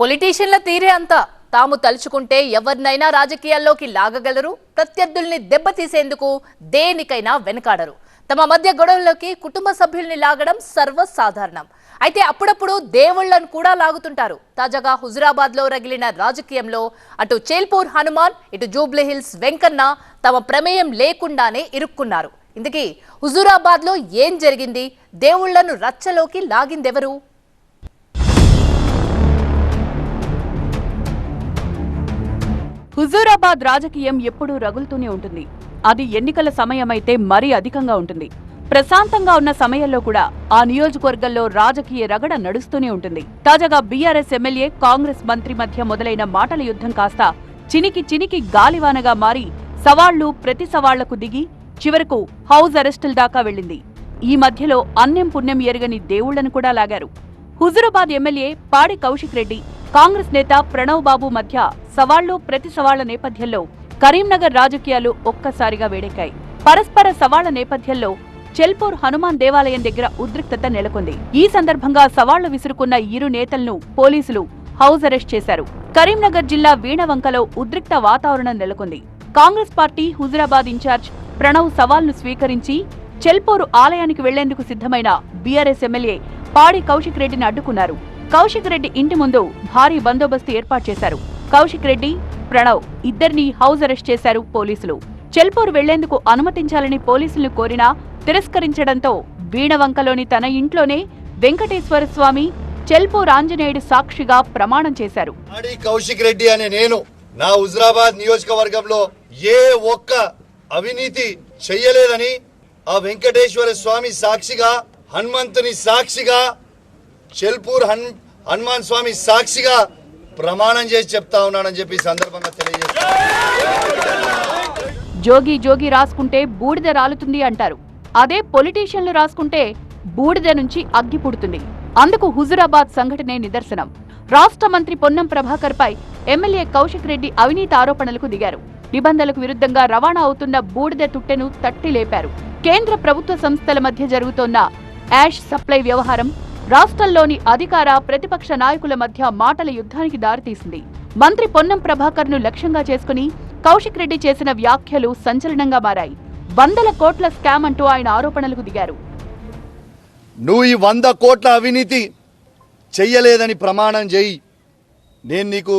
పొలిటీషియన్ల తీరే అంతా తాము తలుచుకుంటే ఎవరినైనా రాజకీయాల్లోకి లాగగలరు ప్రత్యర్థుల్ని దెబ్బతీసేందుకు దేనికైనా వెనకాడరు. తమ మధ్య గొడవల్లోకి కుటుంబ సభ్యుల్ని లాగడం సర్వసాధారణం. అయితే అప్పుడప్పుడు దేవుళ్ళను కూడా లాగుతుంటారు. తాజాగా హుజురాబాద్లో రగిలిన రాజకీయంలో అటు చేల్పూర్ హనుమాన్ ఇటు జూబ్లీహిల్స్ వెంకన్న తమ ప్రమేయం లేకుండానే ఇరుక్కున్నారు. ఇందుకీ హుజూరాబాద్లో ఏం జరిగింది? దేవుళ్ళను రచ్చలోకి లాగిందెవరు? హుజూరాబాద్ రాజకీయం ఎప్పుడూ రగులుతూనే ఉంటుంది. అది ఎన్నికల సమయమైతే మరీ అధికంగా ఉంటుంది. ప్రశాంతంగా ఉన్న సమయంలో కూడా ఆ నియోజకవర్గంలో రాజకీయ రగడ నడుస్తూనే ఉంటుంది. తాజాగా బీఆర్ఎస్ ఎమ్మెల్యే కాంగ్రెస్ మంత్రి మధ్య మొదలైన మాటల యుద్ధం కాస్త చినికి చినికి గాలివానగా మారి సవాళ్ళు ప్రతి సవాళ్ళకు దిగి చివరకు హౌస్ అరెస్టుల దాకా వెళ్ళింది. ఈ మధ్యలో అన్నెం పుణ్యం ఎరగని దేవుళ్ళను కూడా లాగారు. హుజురాబాద్ ఎమ్మెల్యే పాడి కౌశిక్ రెడ్డి కాంగ్రెస్ నేత ప్రణవ్ బాబు మధ్య సవాళ్ళు ప్రతి సవాళ్ళ నేపథ్యంలో కరీంనగర్ రాజకీయాలు ఒక్కసారిగా వేడెక్కాయి. పరస్పర సవాళ్ళ నేపథ్యంలో చెల్పూర్ హనుమాన్ దేవాలయం దగ్గర ఉద్రిక్తత నెలకొంది. ఈ సందర్భంగా సవాళ్ళు విసురుకున్న ఇరు నేతలను పోలీసులు హౌస్ అరెస్ట్ చేశారు. కరీంనగర్ జిల్లా వీణవంకలో ఉద్రిక్త వాతావరణం నెలకొంది. కాంగ్రెస్ పార్టీ హుజురాబాద్ ఇన్ఛార్జ్ ప్రణవ్ సవాల్ను స్వీకరించి చెల్పూరు ఆలయానికి వెళ్ళేందుకు సిద్ధమైన బీఆర్ఎస్ ఎమ్మెల్యే పాడి కౌశిక్ రెడ్డిని అడ్డుకున్నారు. కౌశిక్ రెడ్డి ఇంటి ముందు భారీ బందోబస్తు ఏర్పాటు చేశారు. కౌశిక్ రెడ్డి ప్రణవ్ ఇద్దరిని హౌస్ అరెస్ట్ చేశారు పోలీసులు. చెల్పూర్ వెళ్ళేందుకు అనుమతించాలని పోలీసులను కోరినా తిరస్కరించడంతో వీణవంకలోని తన ఇంట్లోనే వెంకటేశ్వర స్వామి చెల్పూర్ ఆంజనేయుడు సాక్షిగా ప్రమాణం చేశారు. కౌశిక్ రెడ్డి అనే నేను నా హుజరాబాద్ నియోజకవర్గంలో ఏ ఒక్క అవినీతి చెయ్యలేదని ఆ వెంకటేశ్వర స్వామి సాక్షిగా హనుమంతుని సాక్షిగా చెల్పూర్ హన్ హనుమాన్ స్వామి సాక్షిగా ప్రమాణం చేసి చెప్తా ఉన్నానని చెప్పి సందర్భంగా తెలియజేస్తాను జోగి జోగి రాసుకుంటే బూడిద రాలుతుంది అంటారు. అదే పొలిటీషియన్లు రాసుకుంటే బూడిద నుంచి అగ్గి పుడుతుంది. అందుకు హుజురాబాద్ సంఘటనే నిదర్శనం. రాష్ట్ర మంత్రి పొన్నం ప్రభాకర్ పై ఎమ్మెల్యే కౌశిక్ రెడ్డి అవినీతి ఆరోపణలకు దిగారు. నిబంధనలకు విరుద్ధంగా రవాణా అవుతున్న బూడిద తుట్టెను తట్టి లేపారు కేంద్ర ప్రభుత్వ సంస్థల మధ్య జరుగుతోన్న యాష్ సప్లై వ్యవహారం రాష్ట్రంలోని అధికార ప్రతిపక్ష నాయకుల మధ్య మాటల యుద్ధానికి దారితీసింది. మంత్రి పొన్నం ప్రభాకర్ను లక్ష్యంగా చేసుకుని కౌశిక్ రెడ్డి చేసిన వ్యాఖ్యలు సంచలనంగా మారాయి. వందల కోట్ల స్కామ్ అంటూ ఆయన ఆరోపణలకు దిగారు. నువ్వు ఈ వంద కోట్ల అవినీతి చెయ్యలేదని ప్రమాణం చేయి. నేను నీకు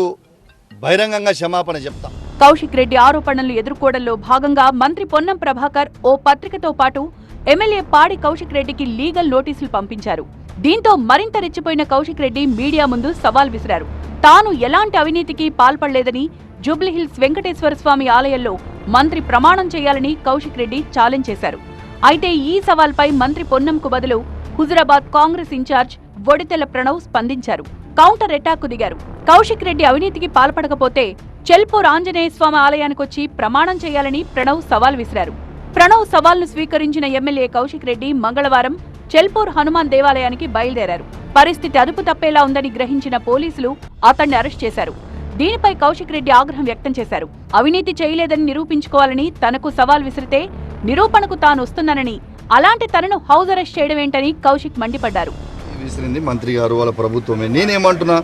బహిరంగంగా క్షమాపణ చెప్తా. కౌశిక్ రెడ్డి ఆరోపణలు ఎదుర్కోవడంలో భాగంగా మంత్రి పొన్నం ప్రభాకర్ ఓ పత్రికతో పాటు ఎమ్మెల్యే పాడి కౌశిక్ రెడ్డికి లీగల్ నోటీసులు పంపించారు. దీంతో మరింత రెచ్చిపోయిన కౌశిక్ రెడ్డి మీడియా ముందు సవాల్ విసిరారు. తాను ఎలాంటి అవినీతికి పాల్పడలేదని జూబ్లీహిల్స్ వెంకటేశ్వర స్వామి ఆలయంలో మంత్రి ప్రమాణం చేయాలని కౌశిక్ రెడ్డి ఛాలెంజ్ చేశారు. అయితే ఈ సవాల్పై మంత్రి పొన్నంకు బదులు హుజురాబాద్ కాంగ్రెస్ ఇన్ఛార్జ్ వడితెల ప్రణవ్ స్పందించారు. కౌంటర్ ఎటాక్కు దిగారు. కౌశిక్ రెడ్డి అవినీతికి పాల్పడకపోతే చెల్పూర్ ఆంజనేయ స్వామి ఆలయానికొచ్చి ప్రమాణం చేయాలని ప్రణవ్ సవాల్ విసిరారు. ప్రణవ్ సవాల్ను స్వీకరించిన ఎమ్మెల్యే కౌశిక్ రెడ్డి మంగళవారం చెల్పూర్ హనుమాన్ దేవాలయానికి బయలుదేరారు. పరిస్థితి అదుపు తప్పేలా ఉందని గ్రహించిన పోలీసులు అతన్ని అరెస్ట్ చేశారు. దీనిపై కౌశిక్ రెడ్డి ఆగ్రహం వ్యక్తం చేశారు. అవినీతి చేయలేదని నిరూపించుకోవాలని తనకు సవాల్ విసిరితే నిరూపణకు తాను వస్తున్నానని అలాంటి తనను హౌస్ అరెస్ట్ చేయడమేంటని కౌశిక్ మండిపడ్డారు. విసిరింది మంత్రి గారు వాళ్ళ ప్రభుత్వమే. నేనేమంటున్నా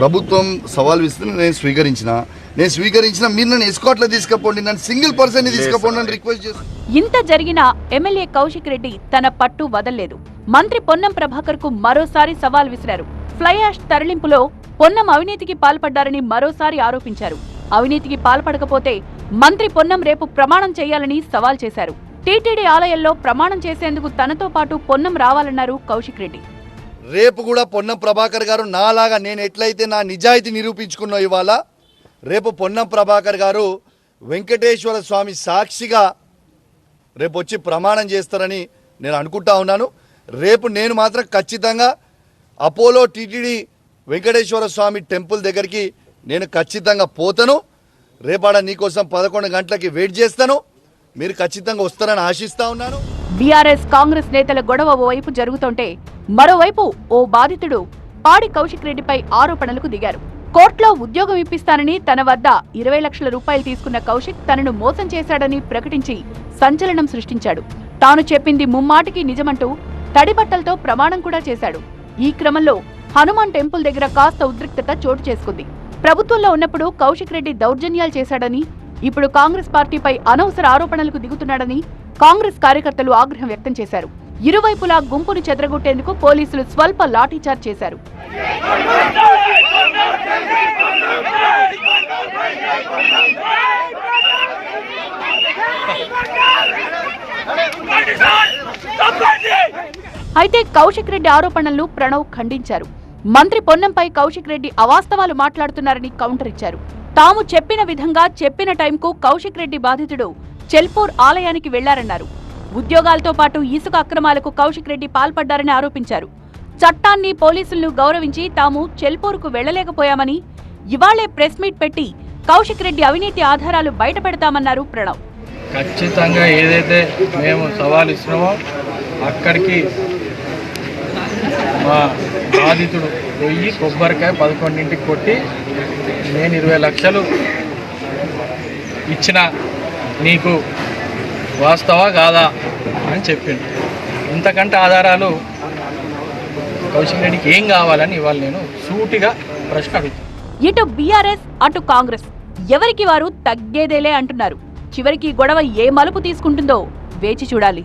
ప్రభుత్వం సవాల్ విసిరి నేను స్వీకరించిన నేను స్వీకరించిన మీరు నన్ను ఎస్కాట్లో తీసుకపోండి నన్ను సింగిల్ పర్సన్ తీసుకపోండి అని రిక్వెస్ట్ చేస్తాను ఇంత జరిగినా ఎమ్మెల్యే కౌశిక్ రెడ్డి తన పట్టు వదల్లేదు. మంత్రి పొన్నం ప్రభాకర్కు మరోసారి సవాల్ విసిరారు. ఫ్లై యాష్ తరలింపులో పొన్నం అవినీతికి పాల్పడ్డారని మరోసారి ఆరోపించారు. అవినీతికి పాల్పడకపోతే మంత్రి పొన్నం రేపు ప్రమాణం చేయాలని సవాల్ చేశారు. టీటీడీ ఆలయంలో ప్రమాణం చేసేందుకు తనతో పాటు పొన్నం రావాలన్నారు కౌశిక్ రెడ్డి. రేపు కూడా పొన్నం ప్రభాకర్ గారు నాలాగా నేను ఎట్లయితే నా నిజాయితీ నిరూపించుకున్నా ఇవాళ రేపు పొన్నం ప్రభాకర్ గారు వెంకటేశ్వర స్వామి సాక్షిగా రేపు వచ్చి ప్రమాణం చేస్తారని నేను అనుకుంటా ఉన్నాను. రేపు నేను మాత్రం ఖచ్చితంగా Apollo TTD Venkateswara Swamy temple దగ్గరికి నేను ఖచ్చితంగా పోతాను. రేపాడ నీకోసం పదకొండు గంటలకి వెయిట్ చేస్తాను. మీరు ఖచ్చితంగా వస్తారని ఆశిస్తా ఉన్నాను. బీఆర్ఎస్ కాంగ్రెస్ నేతల గొడవ ఓవైపు జరుగుతుంటే మరోవైపు ఓ బాధితుడు పాడి కౌశిక్ రెడ్డిపై ఆరోపణలకు దిగారు. కోర్టులో ఉద్యోగం ఇప్పిస్తానని తన వద్ద ఇరవై లక్షల రూపాయలు తీసుకున్న కౌశిక్ తనను మోసం చేశాడని ప్రకటించి సంచలనం సృష్టించాడు. తాను చెప్పింది ముమ్మాటికి నిజమంటూ తడిబట్టలతో ప్రమాణం కూడా చేశాడు. ఈ క్రమంలో హనుమాన్ టెంపుల్ దగ్గర కాస్త ఉద్రిక్తత చోటు చేసుకుంది. ప్రభుత్వంలో ఉన్నప్పుడు కౌశిక్ రెడ్డి దౌర్జన్యాలు చేశాడని ఇప్పుడు కాంగ్రెస్ పార్టీపై అనవసర ఆరోపణలకు దిగుతున్నాడని కాంగ్రెస్ కార్యకర్తలు ఆగ్రహం వ్యక్తం చేశారు. ఇరువైపులా గుంపును చెదరగొట్టేందుకు పోలీసులు స్వల్ప లాఠీచార్జ్ చేశారు. అయితే కౌశిక్ రెడ్డి ఆరోపణలను ప్రణవ్ ఖండించారు. మంత్రి పొన్నంపై కౌశిక్ రెడ్డి అవాస్తవాలు మాట్లాడుతున్నారని కౌంటర్ ఇచ్చారు. తాము చెప్పిన విధంగా చెప్పిన టైంకు కౌశిక్ రెడ్డి బాధితుడు చెల్పూర్ ఆలయానికి వెళ్ళారన్నారు. ఉద్యోగాలతో పాటు ఇసుక అక్రమాలకు కౌశిక్ రెడ్డి పాల్పడ్డారని ఆరోపించారు. చట్టాన్ని పోలీసులను గౌరవించి తాము చెల్పూరుకు వెళ్ళలేకపోయామని ఇవాళే ప్రెస్ మీట్ పెట్టి కౌశిక్ రెడ్డి అవినీతి ఆధారాలు బయటపెడతామన్నారు ప్రణవ్. ఖచ్చితంగా ఏదైతే మేము సవాల్ ఇస్తున్నామో అక్కడికి మా బాధితుడు పోయి కొబ్బరికాయ పదకొండింటికి కొట్టి నేను ఇరవై లక్షలు ఇచ్చిన నీకు వాస్తవా కాదా అని చెప్పిండు. ఇంతకంటే ఆధారాలు కౌశిక్ రెడ్డికి ఏం కావాలని ఇవాళ నేను సూటిగా ప్రశ్న అడుగుతాను ఇటు బీఆర్ఎస్ అటు కాంగ్రెస్. ఎవరికి వారు తగ్గేదేలే అంటున్నారు. చివరికి గొడవ ఏ మలుపు తీసుకుంటుందో వేచి చూడాలి.